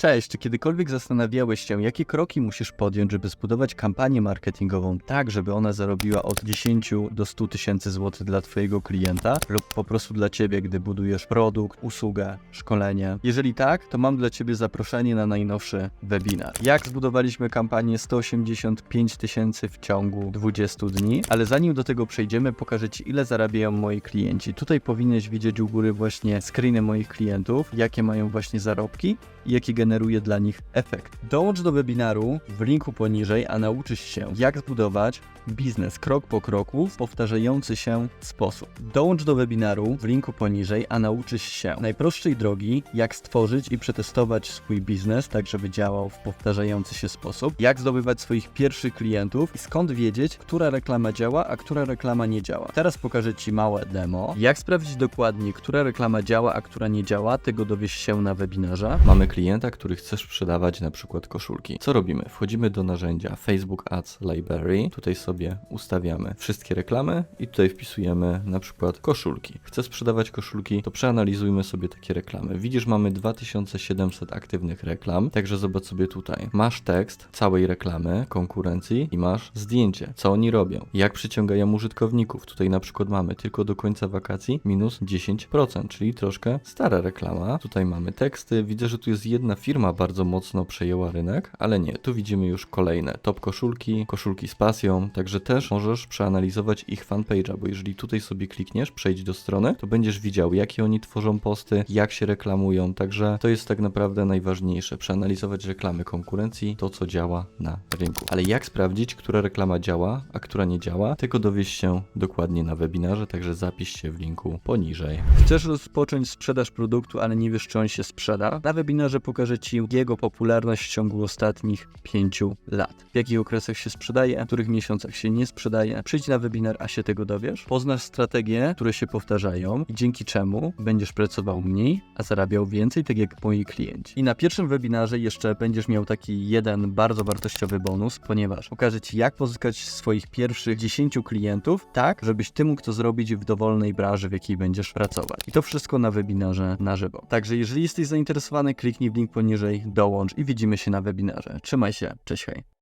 Cześć, czy kiedykolwiek zastanawiałeś się, jakie kroki musisz podjąć, żeby zbudować kampanię marketingową tak, żeby ona zarobiła od 10 do 100 tysięcy złotych dla Twojego klienta lub po prostu dla Ciebie, gdy budujesz produkt, usługę, szkolenie? Jeżeli tak, to mam dla Ciebie zaproszenie na najnowszy webinar. Jak zbudowaliśmy kampanię 185 tysięcy w ciągu 20 dni, ale zanim do tego przejdziemy, pokażę Ci, ile zarabiają moi klienci. Tutaj powinieneś widzieć u góry właśnie screeny moich klientów, jakie mają właśnie zarobki i jaki generuje dla nich efekt. Dołącz do webinaru w linku poniżej, a nauczysz się, jak zbudować biznes krok po kroku w powtarzający się sposób. Dołącz do webinaru w linku poniżej, a nauczysz się najprostszej drogi, jak stworzyć i przetestować swój biznes, tak żeby działał w powtarzający się sposób, jak zdobywać swoich pierwszych klientów i skąd wiedzieć, która reklama działa, a która reklama nie działa. Teraz pokażę Ci małe demo. Jak sprawdzić dokładnie, która reklama działa, a która nie działa, tego dowiesz się na webinarze. Mamy klienta, który chce sprzedawać na przykład koszulki. Co robimy? Wchodzimy do narzędzia Facebook Ads Library. Tutaj sobie ustawiamy wszystkie reklamy i tutaj wpisujemy na przykład koszulki. Chcę sprzedawać koszulki, to przeanalizujmy sobie takie reklamy. Widzisz, mamy 2700 aktywnych reklam, także zobacz sobie tutaj. Masz tekst całej reklamy, konkurencji i masz zdjęcie, co oni robią, jak przyciągają użytkowników. Tutaj na przykład mamy tylko do końca wakacji minus 10%, czyli troszkę stara reklama. Tutaj mamy teksty, widzę, że tu jest jedna firma bardzo mocno przejęła rynek, ale nie, tu widzimy już kolejne top koszulki, koszulki z pasją, także też możesz przeanalizować ich fanpage'a, bo jeżeli tutaj sobie klikniesz, przejdź do strony, to będziesz widział, jakie oni tworzą posty, jak się reklamują, także to jest tak naprawdę najważniejsze, przeanalizować reklamy konkurencji, to co działa na rynku. Ale jak sprawdzić, która reklama działa, a która nie działa, tego dowiesz się dokładnie na webinarze, także zapisz się w linku poniżej. Chcesz rozpocząć sprzedaż produktu, ale nie wiesz, czy on się sprzeda? Na webinarze pokażę Ci jego popularność w ciągu ostatnich 5 lat. W jakich okresach się sprzedaje, w których miesiącach się nie sprzedaje. Przyjdź na webinar, a się tego dowiesz. Poznasz strategie, które się powtarzają i dzięki czemu będziesz pracował mniej, a zarabiał więcej, tak jak moi klienci. I na pierwszym webinarze jeszcze będziesz miał taki jeden bardzo wartościowy bonus, ponieważ pokażę Ci, jak pozyskać swoich pierwszych 10 klientów, tak, żebyś Ty mógł to zrobić w dowolnej branży, w jakiej będziesz pracować. I to wszystko na webinarze na żywo. Także jeżeli jesteś zainteresowany, kliknij w link poniżej, dołącz i widzimy się na webinarze. Trzymaj się, cześć hej.